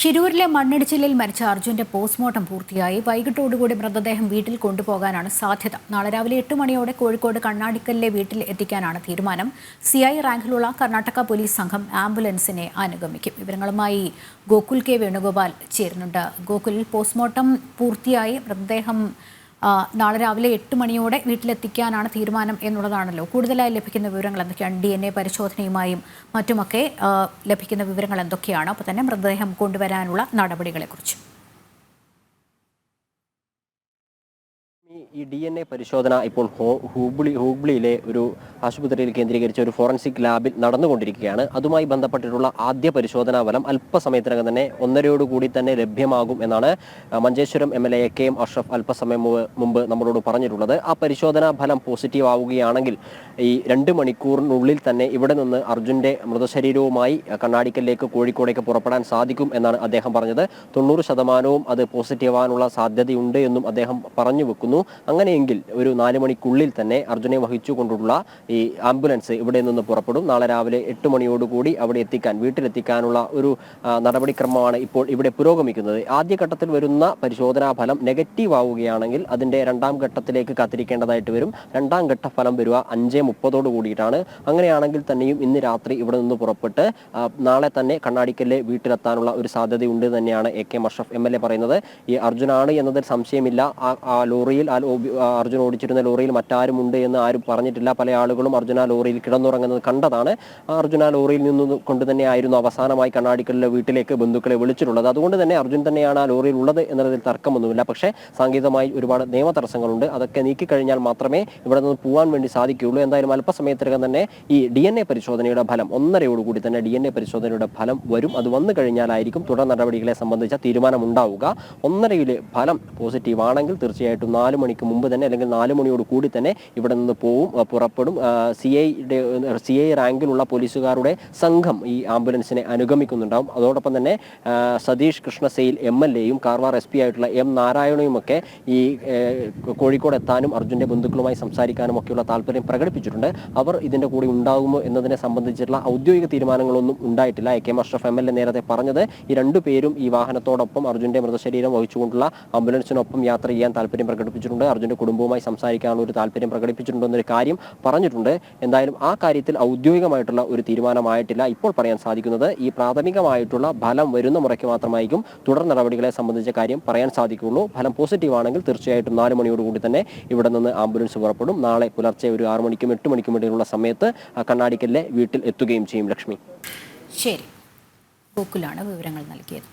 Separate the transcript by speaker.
Speaker 1: ഷിരൂരിലെ മണ്ണിടിച്ചിലിൽ മരിച്ച അർജുന്റെ പോസ്റ്റ്മോർട്ടം പൂർത്തിയായി. വൈകിട്ടോടുകൂടി മൃതദേഹം വീട്ടിൽ കൊണ്ടുപോകാനാണ് സാധ്യത. നാളെ രാവിലെ എട്ട് മണിയോടെ കോഴിക്കോട് കണ്ണാടിക്കലിലെ വീട്ടിൽ എത്തിക്കാനാണ് തീരുമാനം. സി ഐ റാങ്കിലുള്ള കർണാടക പോലീസ് സംഘം ആംബുലൻസിനെ അനുഗമിക്കും. വിവരങ്ങളുമായി ഗോകുൽ കെ വേണുഗോപാൽ ചേരുന്നുണ്ട്. ഗോകുലിൽ പോസ്റ്റ്മോർട്ടം പൂർത്തിയായി. മൃതദേഹം നാളെ രാവിലെ എട്ട് മണിയോടെ വീട്ടിലെത്തിക്കാനാണ് തീരുമാനം എന്നുള്ളതാണല്ലോ. കൂടുതലായി ലഭിക്കുന്ന വിവരങ്ങൾ എന്തൊക്കെയാണ്? ഡി എൻ എ പരിശോധനയുമായും മറ്റുമൊക്കെ ലഭിക്കുന്ന വിവരങ്ങൾ എന്തൊക്കെയാണ്? അപ്പോൾ തന്നെ മൃതദേഹം കൊണ്ടുവരാനുള്ള നടപടികളെക്കുറിച്ച്.
Speaker 2: ഈ- ഡി എൻ എ പരിശോധന ഇപ്പോൾ ഹൂബ്ലി ഹൂബ്ലിയിലെ ഒരു ആശുപത്രിയിൽ കേന്ദ്രീകരിച്ച ഒരു ഫോറൻസിക് ലാബിൽ നടന്നുകൊണ്ടിരിക്കുകയാണ്. അതുമായി ബന്ധപ്പെട്ടിട്ടുള്ള ആദ്യ പരിശോധനാ ഫലം അല്പസമയത്തിനകം തന്നെ ഒന്നരയോടുകൂടി തന്നെ ലഭ്യമാകും എന്നാണ് Manjeshwaram M L A K M Ashraf അല്പസമയം മുമ്പ് നമ്മളോട് പറഞ്ഞിട്ടുള്ളത്. ആ പരിശോധനാ ഫലം പോസിറ്റീവ് ആവുകയാണെങ്കിൽ ഈ രണ്ട് മണിക്കൂറിനുള്ളിൽ തന്നെ ഇവിടെ നിന്ന് അർജുന്റെ മൃതശരീരവുമായി കണ്ണാടിക്കലിലേക്ക് കോഴിക്കോടേക്ക് പുറപ്പെടാൻ സാധിക്കും എന്നാണ് അദ്ദേഹം പറഞ്ഞത്. തൊണ്ണൂറ് ശതമാനവും അത് പോസിറ്റീവ് ആവാനുള്ള സാധ്യതയുണ്ട് എന്നും അദ്ദേഹം പറഞ്ഞു വെക്കുന്നു. അങ്ങനെയെങ്കിൽ ഒരു നാല് മണിക്കുള്ളിൽ തന്നെ അർജുനെ വഹിച്ചുകൊണ്ടുള്ള ഈ ആംബുലൻസ് ഇവിടെ നിന്ന് പുറപ്പെടും. നാളെ രാവിലെ എട്ട് മണിയോടുകൂടി അവിടെ എത്തിക്കാൻ വീട്ടിലെത്തിക്കാനുള്ള ഒരു നടപടിക്രമമാണ് ഇപ്പോൾ ഇവിടെ പുരോഗമിക്കുന്നത്. ആദ്യഘട്ടത്തിൽ വരുന്ന പരിശോധനാ ഫലം നെഗറ്റീവ് ആവുകയാണെങ്കിൽ അതിന്റെ രണ്ടാം ഘട്ടത്തിലേക്ക് കാത്തിരിക്കേണ്ടതായിട്ട് വരും. രണ്ടാം ഘട്ട ഫലം വരിക അഞ്ച് മുപ്പതോട് കൂടിയിട്ടാണ്. അങ്ങനെയാണെങ്കിൽ തന്നെയും ഇന്ന് രാത്രി ഇവിടെ നിന്ന് പുറപ്പെട്ട് നാളെ തന്നെ കണ്ണാടിക്കലിലെ വീട്ടിലെത്താനുള്ള ഒരു സാധ്യതയുണ്ട് തന്നെയാണ് എ കെ മഷഫ് എം എൽ എ പറയുന്നത്. ഈ അർജുനാണ് എന്നതിൽ സംശയമില്ല. ആ- ആ ലോറിയിൽ അർജുൻ ഓടിച്ചിരുന്ന ലോറിയിൽ മറ്റാരും ഉണ്ട് എന്ന് ആരും പറഞ്ഞിട്ടില്ല. പല ആളുകളും അർജുന ലോറിയിൽ കിടന്നുറങ്ങുന്നത് കണ്ടതാണ്. അർജുന ലോറിയിൽ നിന്ന് കൊണ്ട് തന്നെയായിരുന്നു അവസാനമായി കണ്ണാടിക്കലിലെ വീട്ടിലേക്ക് ബന്ധുക്കളെ വിളിച്ചിട്ടുള്ളത്. അതുകൊണ്ട് തന്നെ അർജുൻ തന്നെയാണ് ആ ലോറിയിൽ ഉള്ളത് എന്നതിൽ തർക്കമൊന്നുമില്ല. പക്ഷേ സാങ്കേതികമായി ഒരുപാട് നിയമ തടസ്സങ്ങളുണ്ട് അതൊക്കെ നീക്കിക്കഴിഞ്ഞാൽ മാത്രമേ ഇവിടെ നിന്ന് പോകാൻ വേണ്ടി സാധിക്കുകയുള്ളൂ. എന്തായാലും അല്പസമയത്തിനകം തന്നെ ഈ ഡി എൻ എ പരിശോധനയുടെ ഫലം ഒന്നരയോടുകൂടി തന്നെ ഡി എൻ എ പരിശോധനയുടെ ഫലം വരും. അത് വന്നു കഴിഞ്ഞാലായിരിക്കും തുടർ നടപടികളെ സംബന്ധിച്ച തീരുമാനമുണ്ടാവുക. ഒന്നരയിലെ ഫലം പോസിറ്റീവ് ആണെങ്കിൽ തീർച്ചയായിട്ടും നാല് മണിക്ക് മുമ്പ് തന്നെ അല്ലെങ്കിൽ നാല് മണിയോട് കൂടി തന്നെ ഇവിടെ നിന്ന് പോവും പുറപ്പെടും. സി ഐയുടെ സി ഐ റാങ്കിലുള്ള പോലീസുകാരുടെ സംഘം ഈ ആംബുലൻസിനെ അനുഗമിക്കുന്നുണ്ടാവും. അതോടൊപ്പം തന്നെ സതീഷ് കൃഷ്ണസെയിൽ എം എൽ എയും കാർവാർ എസ് പി ആയിട്ടുള്ള എം നാരായണയും ഒക്കെ ഈ കോഴിക്കോട് എത്താനും അർജുന്റെ ബന്ധുക്കളുമായി സംസാരിക്കാനും ഒക്കെയുള്ള താല്പര്യം പ്രകടിപ്പിച്ചിട്ടുണ്ട്. അവർ ഇതിന്റെ കൂടെ ഉണ്ടാകുമോ എന്നതിനെ സംബന്ധിച്ചിട്ടുള്ള ഔദ്യോഗിക തീരുമാനങ്ങളൊന്നും ഉണ്ടായിട്ടില്ല. A K M Ashraf M L A നേരത്തെ പറഞ്ഞത് ഈ രണ്ടു പേരും ഈ വാഹനത്തോടൊപ്പം അർജുന്റെ മൃതശരീരം വഹിച്ചുകൊണ്ടുള്ള ആംബുലൻസിനൊപ്പം യാത്ര ചെയ്യാൻ താല്പര്യം പ്രകടിപ്പിച്ചിട്ടുണ്ട് അർജുന്റെ കുടുംബവുമായി സംസാരിക്കാനുള്ള ഒരു താല്പര്യം പ്രകടിപ്പിച്ചിട്ടുണ്ടെന്നൊരു കാര്യം പറഞ്ഞിട്ടുണ്ട്. എന്തായാലും ആ കാര്യത്തിൽ ഔദ്യോഗികമായിട്ടുള്ള ഒരു തീരുമാനമായിട്ടില്ല. ഇപ്പോൾ പറയാൻ സാധിക്കുന്നത് ഈ പ്രാഥമികമായിട്ടുള്ള ഫലം വരുന്ന മുറയ്ക്ക് മാത്രമായിരിക്കും തുടർ നടപടികളെ സംബന്ധിച്ച കാര്യം പറയാൻ സാധിക്കുകയുള്ളൂ. ഫലം പോസിറ്റീവ് ആണെങ്കിൽ തീർച്ചയായിട്ടും നാല് മണിയോടുകൂടി തന്നെ ഇവിടെ നിന്ന് ആംബുലൻസ് പുറപ്പെടും. നാളെ പുലർച്ചെ ഒരു ആറു മണിക്കും എട്ട് മണിക്കും ഇടയിലുള്ള സമയത്ത് കണ്ണാടിക്കലിലെ വീട്ടിൽ എത്തുകയും ചെയ്യും ലക്ഷ്മി.
Speaker 1: ശരി. ഗോകുലാണ് വിവരങ്ങൾ നൽകിയത്.